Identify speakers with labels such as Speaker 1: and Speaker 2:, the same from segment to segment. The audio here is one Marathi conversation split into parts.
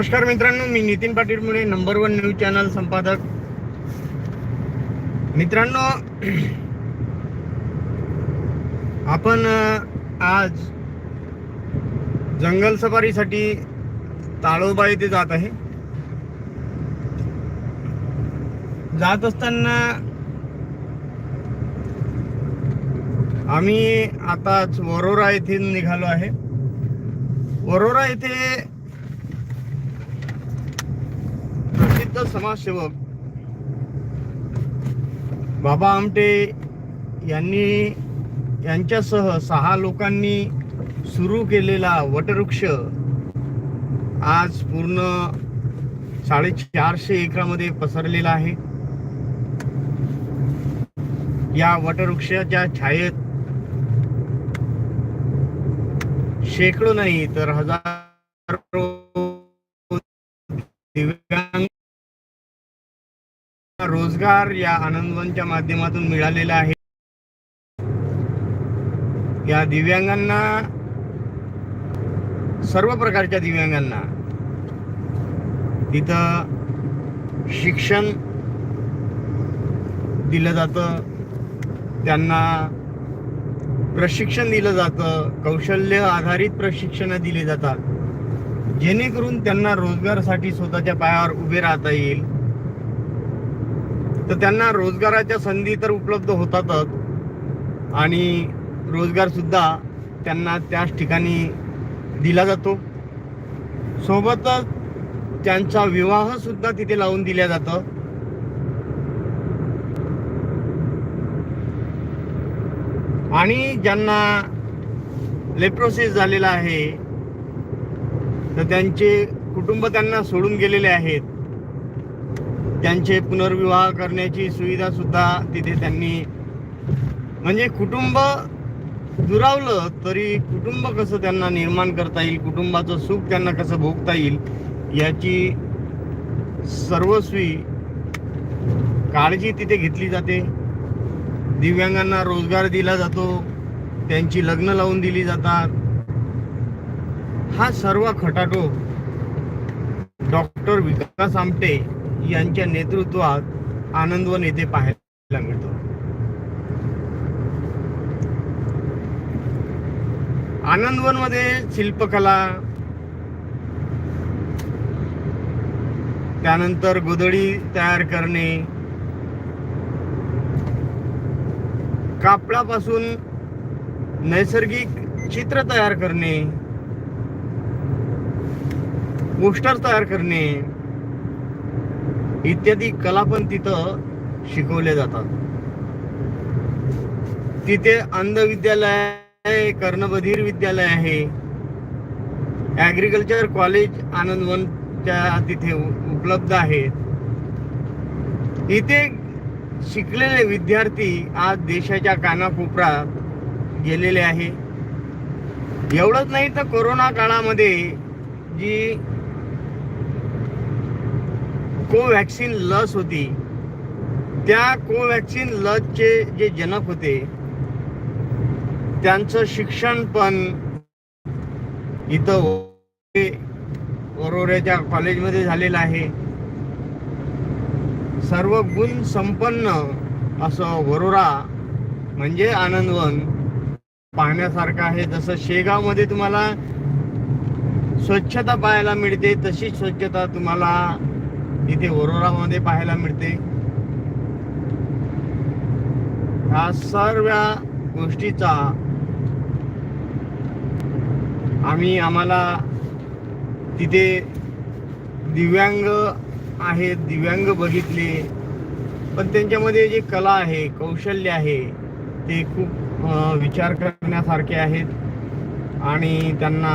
Speaker 1: नमस्कार मित्रांनो मी नितीन पाटील मुळे नंबर वन न्यूज चॅनल संपादक. मित्रांनो आपण आज जंगल सफारीसाठी ताळोबा येथे जात आहे. जात असताना आम्ही आताच वरोरा येथे निघालो आहे. वरोरा येथे प्रसिद्ध समाजसेवक बाबा आमटे यांनी यांच्यासह सहा लोकांनी सुरू केलेला वटवृक्ष आज पूर्ण साडेचारशे एकरामध्ये पसरलेला आहे. या वटवृक्षाच्या छायेत शेकडो नाही तर हजार दिव्यांग रोजगार या आनंदवनच्या माध्यमातून मिळालेला आहे. या दिव्यांगांना सर्व प्रकारच्या दिव्यांगांना तिथं शिक्षण दिलं जातं. त्यांना प्रशिक्षण दिलं जातं. कौशल्य आधारित प्रशिक्षण दिली जातात. जेणेकरून त्यांना रोजगारासाठी स्वतःच्या पायावर उभे राहता येईल. तर त्यांना रोजगाराच्या संधी तर उपलब्ध होतातच. आणि रोजगार सुद्धा त्यांना त्याच ठिकाणी दिला जातो. सोबतच त्यांचा विवाह सुद्धा तिथे लावून दिला जातं. आणि ज्यांना लेप्रोसिस झालेला आहे तर त्यांचे कुटुंब त्यांना सोडून गेलेले आहेत. त्यांचे पुनर्विवाह करण्याची सुविधा सुद्धा तिथे त्यांनी म्हणजे कुटुंब दुरावलं तरी कुटुंब कसं त्यांना निर्माण करता येईल? कुटुंबाचं सुख त्यांना कसं भोगता येईल? याची सर्वस्वी काळजी तिथे घेतली जाते. दिव्यांगांना रोजगार दिला जातो. त्यांची लग्न लावून दिली जातात. हा सर्व खटाटो डॉक्टर विकास आमटे यांच्या नेतृत्वात आनंदवन येथे पाहायला मिळतो. आनंदवनमध्ये शिल्पकला त्यानंतर गोधडी तयार करणे कापडापासून नैसर्गिक चित्र तयार करणे पोस्टर तयार करणे इत्यादी कला पण तिथं शिकवल्या जातात. तिथे अंध विद्यालय आहे. कर्णबधीर विद्यालय आहे ॲग्रिकल्चर कॉलेज आनंदवनच्या तिथे उपलब्ध आहेत इथे शिकलेले विद्यार्थी आज देशाच्या कानाकोपऱ्यात गेलेले आहे. एवढंच नाही तर कोरोना काळामध्ये जी कोवॅक्सिन लस होती. त्या कोवॅक्सिन लसचे जे जनक होते त्यांचं शिक्षण पण इथं वरोऱ्याच्या कॉलेजमध्ये झालेलं आहे. सर्व गुण संपन्न असं वरोरा म्हणजे आनंदवन पाहण्यासारखं आहे. जसं शेगावमध्ये तुम्हाला स्वच्छता पाहायला मिळते तशी स्वच्छता तुम्हाला इथे वरोरामध्ये पाहायला मिळते. ह्या सर्व गोष्टीचा आम्ही आम्हाला तिथे दिव्यांग आहेत दिव्यांग बघितले. पण त्यांच्यामध्ये जे कला आहे कौशल्य आहे ते खूप विचार करण्यासारखे आहेत. आणि त्यांना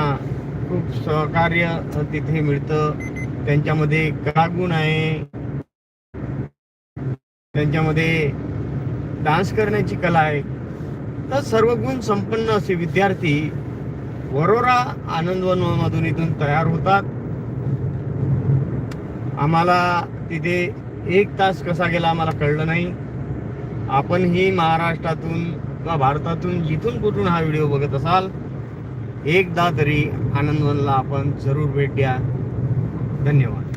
Speaker 1: खूप सहकार्य तिथे मिळतं. त्यांच्यामध्ये कलागुण आहे. त्यांच्यामध्ये डान्स करण्याची कला आहे. तर सर्व गुण संपन्न असे विद्यार्थी वरोरा आनंदवन इथून तयार होतात. आम्हाला तिथे एक तास कसा गेला आम्हाला कळलं नाही. आपण ही महाराष्ट्रातून किंवा भारतातून जिथून कुठून हा व्हिडिओ बघत असाल एकदा तरी आनंदवनला आपण जरूर भेट द्या. धन्यवाद.